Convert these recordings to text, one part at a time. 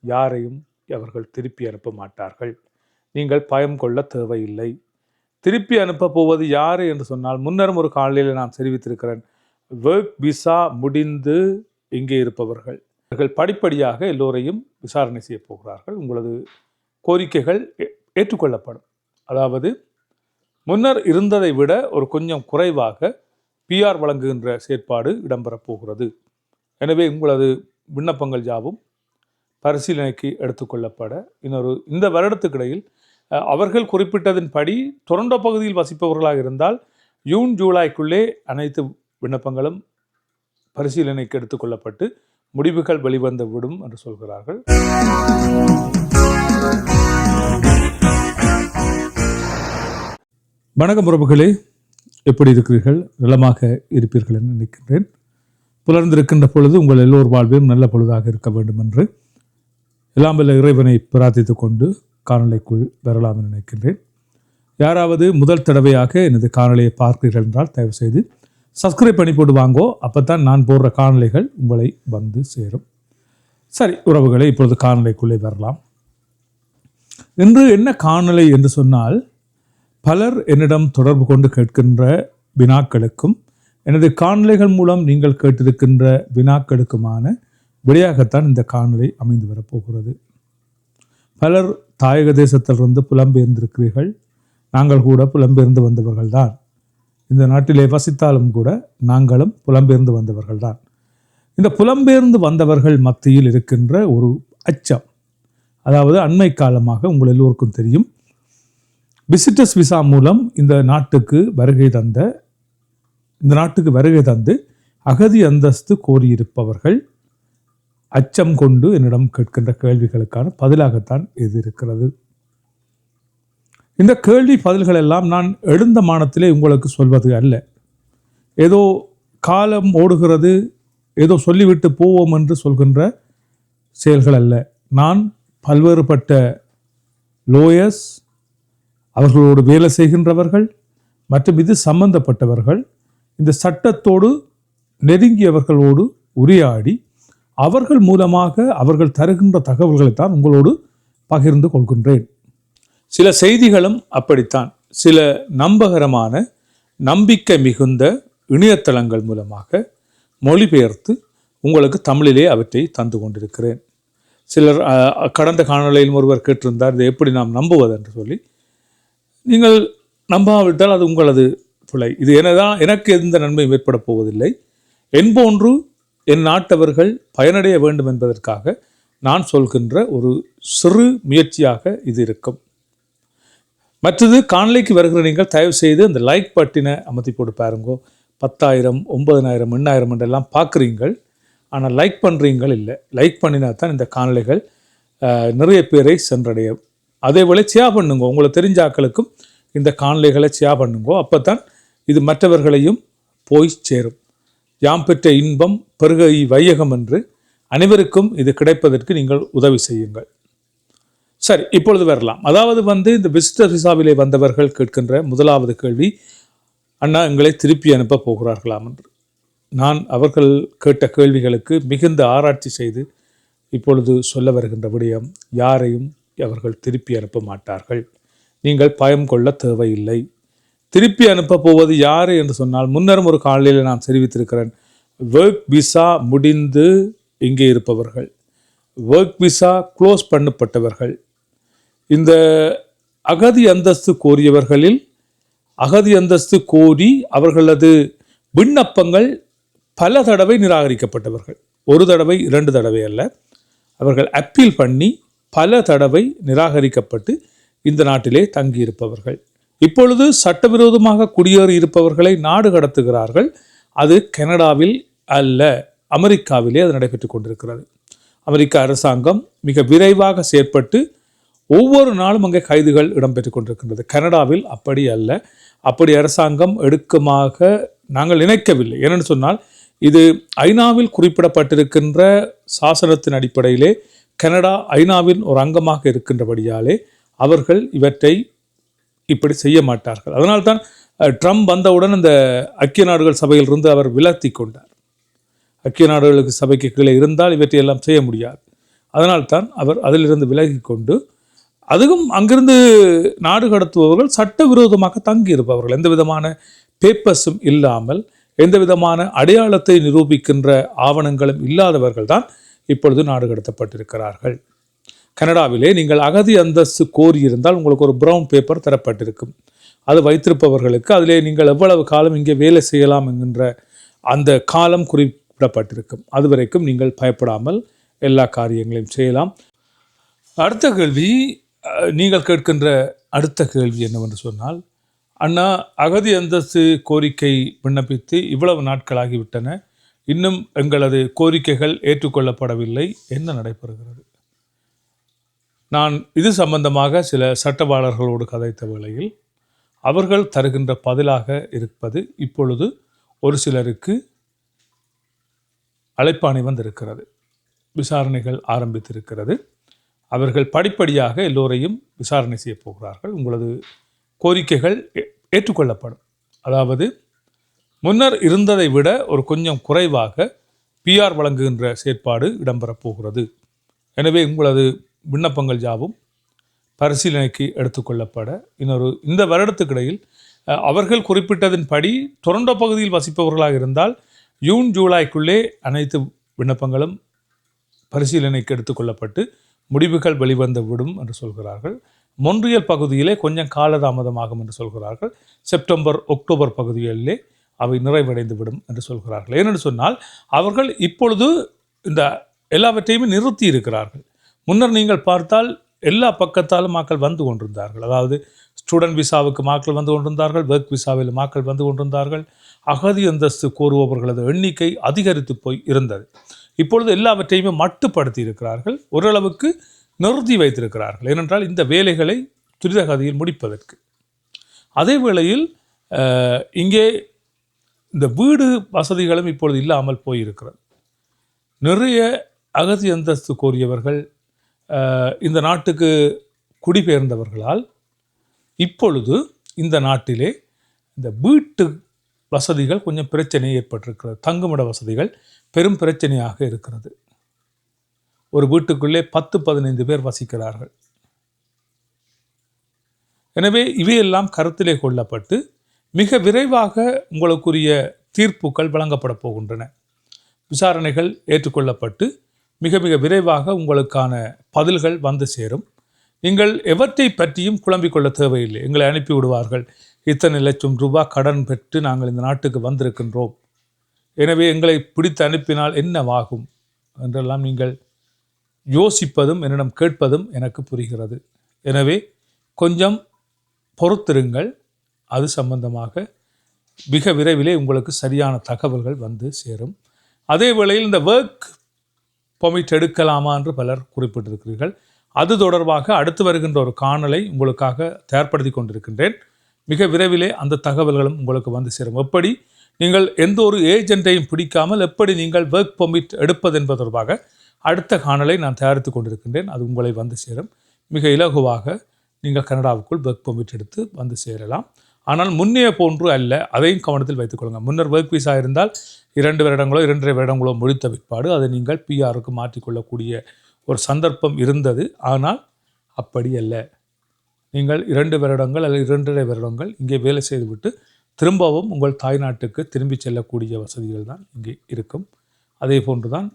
யாரையும் அவர்கள் திருப்பி அனுப்ப மாட்டார்கள் நீங்கள் பயம் கொள்ள தேவையில்லை. திருப்பி அனுப்ப போவது யார் என்று சொன்னால் முன்னரும் ஒரு காலையில் நான் தெரிவித்திருக்கிறேன். ஒர்க் விசா முடிந்து இங்கே இருப்பவர்கள். அவர்கள் படிப்படியாக எல்லோரையும் விசாரணை செய்ய போகிறார்கள். உங்களது கோரிக்கைகள் ஏ- ஏற்றுக்கொள்ளப்படும். அதாவது முன்னர் இருந்ததை விட ஒரு கொஞ்சம் குறைவாக பிஆர் வழங்குகின்ற செயற்பாடு இடம்பெறப் போகிறது. எனவே உங்களது விண்ணப்பங்கள் யாவும் பரிசீலனைக்கு எடுத்துக்கொள்ளப்பட இன்னொரு இந்த வருடத்துக்கிடையில் அவர்கள் குறிப்பிட்டதன்படி டொரண்டோ பகுதியில் வசிப்பவர்களாக இருந்தால் ஜூன் ஜூலைக்குள்ளே அனைத்து விண்ணப்பங்களும் பரிசீலனைக்கு எடுத்துக்கொள்ளப்பட்டு முடிவுகள் வெளிவந்து விடும் என்று சொல்கிறார்கள். வணக்கம் உறவுகளே எப்படி இருக்கிறீர்கள்? நலமாக இருப்பீர்கள் என்று நினைக்கின்றேன். புலர்ந்திருக்கின்ற பொழுது உங்கள் எல்லோர் வாழ்விலும் நல்ல பொழுதாக இருக்க வேண்டும் என்று எல்லாம் வல்ல இறைவனை பிரார்த்தித்து கொண்டு காணொளிக்குள் வரலாம் என நினைக்கின்றேன். யாராவது முதல் தடவையாக எனது காணொலியை பார்க்கிறீர்கள் என்றால் தயவுசெய்து சப்ஸ்கிரைப் பண்ணி போட்டு வாங்கோ. அப்போ தான் நான் போடுற காணொலிகள் உங்களை வந்து சேரும். சரி உறவுகளை இப்பொழுது காணொளிக்குள்ளே வரலாம். இன்று என்ன காணொலி என்று சொன்னால் பலர் என்னிடம் தொடர்பு கொண்டு கேட்கின்ற வினாக்களுக்கும் எனது காணொலிகள் மூலம் நீங்கள் கேட்டிருக்கின்ற வினாக்களுக்குமான விடையாகத்தான் இந்த காணொலி அமைந்து வரப்போகிறது. பலர் தாயக தேசத்திலிருந்து புலம்பெயர்ந்திருக்கிறீர்கள். நாங்கள் கூட புலம்பெயர்ந்து வந்தவர்கள்தான். இந்த நாட்டிலே வசித்தாலும் கூட நாங்களும் புலம்பெயர்ந்து வந்தவர்கள்தான். இந்த புலம்பெயர்ந்து வந்தவர்கள் மத்தியில் இருக்கின்ற ஒரு அச்சம். அதாவது அண்மை காலமாக உங்கள் எல்லோருக்கும் தெரியும். விசிட்டர்ஸ் விசா மூலம் இந்த நாட்டுக்கு வருகை தந்த இந்த நாட்டுக்கு வருகை தந்து அகதி அந்தஸ்து கோரியிருப்பவர்கள் அச்சம் கொண்டு என்னிடம் கேட்கின்ற கேள்விகளுக்கான பதிலாகத்தான் இது இருக்கிறது. இந்த கேள்வி பதில்கள் எல்லாம் நான் எழுந்த மானத்திலே உங்களுக்கு சொல்வது அல்ல. ஏதோ காலம் ஓடுகிறது ஏதோ சொல்லிவிட்டு போவோம் என்று சொல்கின்ற செயல்கள் அல்ல. நான் பல்வேறுபட்ட லோயர்ஸ் அவர்களோடு வேலை செய்கின்றவர்கள் மற்றும் இது சம்பந்தப்பட்டவர்கள் இந்த சட்டத்தோடு நெருங்கியவர்களோடு உரையாடி அவர்கள் மூலமாக அவர்கள் தருகின்ற தகவல்களை தான் உங்களோடு பகிர்ந்து கொள்கின்றேன். சில செய்திகளும் அப்படித்தான். சில நம்பகரமான நம்பிக்கை மிகுந்த இணையதளங்கள் மூலமாக மொழிபெயர்த்து உங்களுக்கு தமிழிலே அவற்றை தந்து கொண்டிருக்கிறேன். சிலர் கடந்த காணொளியில் ஒருவர் கேட்டிருந்தார் இதை எப்படி நாம் நம்புவது என்று சொல்லி. நீங்கள் நம்பாவிட்டால் அது உங்களது பிழை. இது எனதான் எனக்கு எந்த நன்மையும் ஏற்பட போவதில்லை. என்போன்று என் நாட்டவர்கள் பயனடைய வேண்டும் என்பதற்காக நான் சொல்கின்ற ஒரு சிறு முயற்சியாக இது இருக்கும். மற்றது காணொலிக்கு வருகிற நீங்கள் தயவு செய்து அந்த லைக் பட்டினை அமர்த்தி போட்டு பாருங்கோ. பத்தாயிரம் ஒன்பதனாயிரம் எண்ணாயிரம் என்றெல்லாம் பார்க்குறீங்கள் ஆனால் லைக் பண்ணுறீங்கள் இல்லை. லைக் பண்ணினா தான் இந்த காணொலிகள் நிறைய பேரை சென்றடையும் அதே போல் சியா பண்ணுங்க. உங்களை தெரிஞ்சாக்களுக்கும் இந்த காணொலிகளை சியா பண்ணுங்கோ. அப்போ தான் இது மற்றவர்களையும் போய் சேரும். யாம் பெற்ற இன்பம் பெருகை வையகம் என்று அனைவருக்கும் இது கிடைப்பதற்கு நீங்கள் உதவி செய்யுங்கள். சரி இப்பொழுது வரலாம். அதாவது வந்து இந்த விசிட்டர் விசாவிலே வந்தவர்கள் கேட்கின்ற முதலாவது கேள்வி அண்ணா எங்களை திருப்பி அனுப்ப போகிறார்களாம் என்று. நான் அவர்கள் கேட்ட கேள்விகளுக்கு மிகுந்த ஆராய்ச்சி செய்து இப்பொழுது சொல்ல வருகின்ற விடயம் யாரையும் அவர்கள் திருப்பி அனுப்ப மாட்டார்கள். நீங்கள் பயம் கொள்ள தேவையில்லை. திருப்பி அனுப்ப போவது யார் என்று சொன்னால் முன்னரும் ஒரு காலையில் நான் தெரிவித்திருக்கிறேன். ஒர்க் விசா முடிந்து இங்கே இருப்பவர்கள் ஒர்க் விசா க்ளோஸ் பண்ணப்பட்டவர்கள் இந்த அகதி அந்தஸ்து கோரியவர்களில் அகதி அந்தஸ்து கோரி அவர்களது விண்ணப்பங்கள் பல தடவை நிராகரிக்கப்பட்டவர்கள். ஒரு தடவை இரண்டு தடவை அல்ல அவர்கள் அப்பீல் பண்ணி பல தடவை நிராகரிக்கப்பட்டு இந்த நாட்டிலே தங்கியிருப்பவர்கள். இப்பொழுது சட்டவிரோதமாக குடியேறி இருப்பவர்களை நாடு கடத்துகிறார்கள். அது கனடாவில் அல்ல அமெரிக்காவிலே அது நடைபெற்று கொண்டிருக்கிறது. அமெரிக்க அரசாங்கம் மிக விரைவாக செயற்பட்டு ஒவ்வொரு நாளும் அங்கே கைதுகள் இடம்பெற்றுக் கொண்டிருக்கின்றது. கனடாவில் அப்படி அல்ல. அப்படி அரசாங்கம் எடுக்கமாக நாங்கள் நினைக்கவில்லை. ஏனென்று சொன்னால் இது ஐநாவில் குறிப்பிடப்பட்டிருக்கின்ற சாசனத்தின் அடிப்படையிலே கனடா ஐநாவின் ஒரு அங்கமாக இருக்கின்றபடியாலே அவர்கள் இவற்றை இப்படி செய்ய மாட்டார்கள். அதனால்தான் ட்ரம்ப் வந்தவுடன் அந்த ஐக்கிய நாடுகள் சபையிலிருந்து அவர் விலத்தி கொண்டார். ஐக்கிய நாடுகளுக்கு சபைக்கு கீழே இருந்தால் இவற்றை எல்லாம் செய்ய முடியாது. அதனால்தான் அவர் அதிலிருந்து விலகி கொண்டு அதுவும் அங்கிருந்து நாடு கடத்துபவர்கள் சட்டவிரோதமாக தங்கி இருப்பவர்கள் எந்த விதமான பேப்பர்ஸும் இல்லாமல் எந்த விதமான அடையாளத்தை நிரூபிக்கின்ற ஆவணங்களும் இல்லாதவர்கள் தான் இப்பொழுது நாடு கடத்தப்பட்டிருக்கிறார்கள். கனடாவிலே நீங்கள் அகதி அந்தஸ்து கோரியிருந்தால் உங்களுக்கு ஒரு ப்ரௌன் பேப்பர் தரப்பட்டிருக்கும். அது வைத்திருப்பவர்களுக்கு அதிலே நீங்கள் எவ்வளவு காலம் இங்கே வேலை செய்யலாம் என்கின்ற அந்த காலம் குறி விடப்பட்டிருக்கும் அதுவரைக்கும் நீங்கள் பயப்படாமல் எல்லா காரியங்களையும் செய்யலாம். அடுத்த கேள்வி நீங்கள் கேட்கின்ற அடுத்த கேள்வி என்னவென்று சொன்னால் அண்ணா அகதி அந்தஸ்து கோரிக்கை விண்ணப்பித்து இவ்வளவு நாட்களாகிவிட்டன இன்னும் எங்களது கோரிக்கைகள் ஏற்றுக்கொள்ளப்படவில்லை என்ன நடைபெறுகிறது. நான் இது சம்பந்தமாக சில சட்டவாளர்களோடு கதைத்த வேளையில் அவர்கள் தருகின்ற பதிலாக இருப்பது இப்பொழுது ஒரு சிலருக்கு அழைப்பாணை வந்திருக்கிறது. விசாரணைகள் ஆரம்பித்திருக்கிறது. அவர்கள் படிப்படியாக எல்லோரையும் விசாரணை செய்ய போகிறார்கள். உங்களது கோரிக்கைகள் ஏ- ஏற்றுக்கொள்ளப்படும். அதாவது முன்னர் இருந்ததை விட ஒரு கொஞ்சம் குறைவாக பிஆர் வழங்குகின்ற செயற்பாடு இடம்பெறப் போகிறது. எனவே உங்களது விண்ணப்பங்கள் யாவும் பரிசீலனைக்கு எடுத்துக்கொள்ளப்பட இன்னொரு இந்த வருடத்துக்கிடையில் அவர்கள் குறிப்பிட்டதின்படி டொரண்டோ பகுதியில் வசிப்பவர்களாக இருந்தால் ஜூன் ஜூலைக்குள்ளே அனைத்து விண்ணப்பங்களும் பரிசீலனைக்கு எடுத்துக்கொள்ளப்பட்டு முடிவுகள் வெளிவந்து விடும் என்று சொல்கிறார்கள். மொன்றியல் பகுதியிலே கொஞ்சம் காலதாமதமாகும் என்று சொல்கிறார்கள். செப்டம்பர் அக்டோபர் பகுதிகளிலே அவை நிறைவடைந்து விடும் என்று சொல்கிறார்கள். ஏனென்று சொன்னால் அவர்கள் இப்பொழுது இந்த எல்லாவற்றையுமே நிறுத்தி இருக்கிறார்கள். முன்னர் நீங்கள் பார்த்தால் எல்லா பக்கத்தாலும் மக்கள் வந்து கொண்டிருந்தார்கள். அதாவது ஸ்டூடெண்ட் விசாவுக்கு மக்கள் வந்து கொண்டிருந்தார்கள் ஒர்க் விசாவில் மக்கள் வந்து கொண்டிருந்தார்கள். அகதி அந்தஸ்து கோருபவர்களது எண்ணிக்கை அதிகரித்து போய் இருந்தது. இப்பொழுது எல்லாவற்றையுமே மட்டுப்படுத்தி இருக்கிறார்கள். ஓரளவுக்கு நிறுத்தி வைத்திருக்கிறார்கள். ஏனென்றால் இந்த வேலைகளை துரிதகதியில் முடிப்பதற்கு. அதே வேளையில் இங்கே இந்த வீடு வசதிகளும் இப்பொழுது இல்லாமல் போயிருக்கிறது. நிறைய அகதி அந்தஸ்து கோரியவர்கள் இந்த நாட்டுக்கு குடிபெயர்ந்தவர்களால் இப்பொழுது இந்த நாட்டிலே இந்த வீட்டு வசதிகள் கொஞ்சம் பிரச்சனை ஏற்பட்டிருக்கிறது. தங்குமிட வசதிகள் பெரும் பிரச்சனையாக இருக்கிறது. ஒரு வீட்டுக்குள்ளே பத்து பதினைந்து பேர் வசிக்கிறார்கள். எனவே இவையெல்லாம் கருத்திலே கொள்ளப்பட்டு மிக விரைவாக உங்களுக்குரிய தீர்ப்புகள் வழங்கப்பட போகின்றன. விசாரணைகள் ஏற்றுக்கொள்ளப்பட்டு மிக மிக விரைவாக உங்களுக்கான பதில்கள் வந்து சேரும். நீங்கள் எவற்றை பற்றியும் குழம்பிக் கொள்ள தேவையில்லை. எங்களை அனுப்பி விடுவார்கள் இத்தனை லட்சம் ரூபாய் கடன் பெற்று நாங்கள் இந்த நாட்டுக்கு வந்திருக்கின்றோம். எனவே எங்களை பிடித்து அனுப்பினால் என்னவாகும்? என்றெல்லாம் நீங்கள் யோசிப்பதும் என்னிடம் கேட்பதும் எனக்கு புரிகிறது. எனவே கொஞ்சம் பொறுத்திருங்கள். அது சம்பந்தமாக மிக விரைவிலே உங்களுக்கு சரியான தகவல்கள் வந்து சேரும். அதே வேளையில் இந்த ஒர்க் பொமிட் எடுக்கலாமா என்று பலர் குறிப்பிட்டிருக்கிறீர்கள். அது தொடர்பாக அடுத்து வருகின்ற ஒரு காணலை உங்களுக்காக தயார்படுத்தி கொண்டிருக்கின்றேன். மிக விரைவிலே அந்த தகவல்களும் உங்களுக்கு வந்து சேரும். எப்படி? நீங்கள் எந்த ஒரு ஏஜெண்ட்டையும் பிடிக்காமல் எப்படி நீங்கள் ஒர்க் பர்மிட் எடுப்பது என்பது தொடர்பாக அடுத்த காணலை நான் தயாரித்து கொண்டிருக்கின்றேன். அது உங்களை வந்து சேரும். மிக இலகுவாக நீங்கள் கனடாவுக்குள் ஒர்க் பர்மிட் எடுத்து வந்து சேரலாம். ஆனால் முன்னே போன்று அல்ல. அதையும் கவனத்தில் வைத்துக்கொள்ளுங்கள் முன்னர் ஒர்க் விசா இருந்தால் இரண்டு வருடங்களோ இரண்டரை வருடங்களோ முடித்த பிற்பாடு அதை நீங்கள் பிஆருக்கு மாற்றிக்கொள்ளக்கூடிய ஒரு சந்தர்ப்பம் இருந்தது. ஆனால் அப்படி அல்ல. நீங்கள் இரண்டு வருடங்கள் அல்லது இரண்டரை வருடங்கள் இங்கே வேலை செய்துவிட்டு திரும்பவும் உங்கள் தாய்நாட்டுக்கு திரும்பி செல்லக்கூடிய வசதிகள் தான் இங்கே இருக்கும். அதே போன்று தான்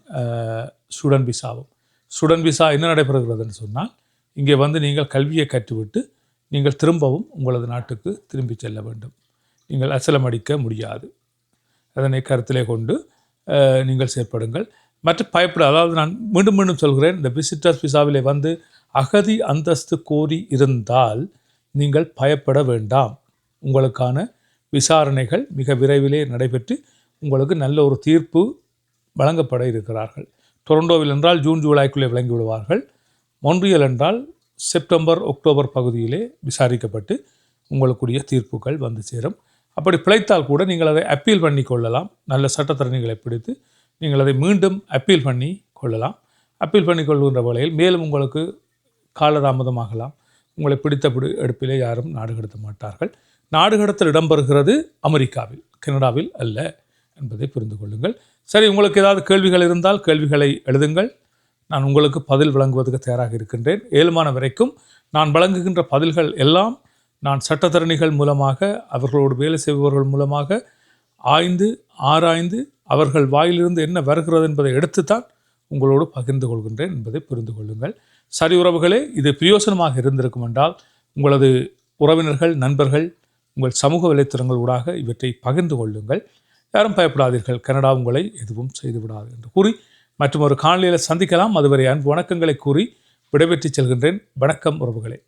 ஸ்டூடெண்ட் விசாவும். ஸ்டூடெண்ட் விசா என்ன நடைபெறுகிறதுன்னு சொன்னால் இங்கே வந்து நீங்கள் கல்வியை கற்றுவிட்டு நீங்கள் திரும்பவும் உங்களது நாட்டுக்கு திரும்பி செல்ல வேண்டும். நீங்கள் அசலம் அடிக்க முடியாது. அதனை கருத்திலே கொண்டு நீங்கள் செயற்படுங்கள். மற்ற பயப்பட அதாவது நான் மீண்டும் மீண்டும் சொல்கிறேன் இந்த விசிட்டர்ஸ் விசாவிலே வந்து அகதி அந்தஸ்து கோரி இருந்தால் நீங்கள் பயப்பட வேண்டாம். உங்களுக்கான விசாரணைகள் மிக விரைவிலே நடைபெற்று உங்களுக்கு நல்ல ஒரு தீர்ப்பு வழங்கப்பட இருக்கிறார்கள். டொரண்டோவில் என்றால் ஜூன் ஜூலைக்குள்ளே விளங்கி விடுவார்கள் மொன்றியல் என்றால் செப்டம்பர் அக்டோபர் பகுதியிலே விசாரிக்கப்பட்டு உங்களுக்குரிய தீர்ப்புகள் வந்து சேரும். அப்படி பிழைத்தால் கூட நீங்கள் அதை அப்பீல் பண்ணி கொள்ளலாம். நல்ல சட்டத்தரணிகளை பிடித்து நீங்கள் அதை மீண்டும் அப்பீல் பண்ணி கொள்ளலாம். அப்பீல் பண்ணி கொள்கின்ற வேளையில் மேலும் உங்களுக்கு காலதாமதமாகலாம். உங்களை பிடித்த பிடி எடுப்பிலே யாரும் நாடு கடத்த மாட்டார்கள். நாடு கடத்தல் இடம்பெறுகிறது அமெரிக்காவில் கனடாவில் அல்ல என்பதை புரிந்து கொள்ளுங்கள். சரி உங்களுக்கு ஏதாவது கேள்விகள் இருந்தால் கேள்விகளை எழுதுங்கள். நான் உங்களுக்கு பதில் வழங்குவதற்கு தயாராக இருக்கின்றேன். ஏழுமான வரைக்கும் நான் வழங்குகின்ற பதில்கள் எல்லாம் நான் சட்டத்தரணிகள் மூலமாக அவர்களோடு வேலை செய்பவர்கள் மூலமாக ஆய்ந்து ஆராய்ந்து அவர்கள் வாயிலிருந்து என்ன வருகிறது என்பதை எடுத்துத்தான் உங்களோடு பகிர்ந்து கொள்கின்றேன் என்பதை புரிந்து கொள்ளுங்கள். சரி உறவுகளே இது பிரயோசனமாக இருந்திருக்கும் என்றால் உங்களது உறவினர்கள் நண்பர்கள் உங்கள் சமூக வலைத்தளங்கள் ஊடாக இவற்றை பகிர்ந்து கொள்ளுங்கள். யாரும் பயப்படாதீர்கள். கனடா உங்களை எதுவும் செய்துவிடாது என்று கூறி மற்றும் ஒரு காணொலியில் சந்திக்கலாம். அதுவரை அன்பு வணக்கங்களை கூறி விடைபெற்றுச் செல்கின்றேன். வணக்கம் உறவுகளே.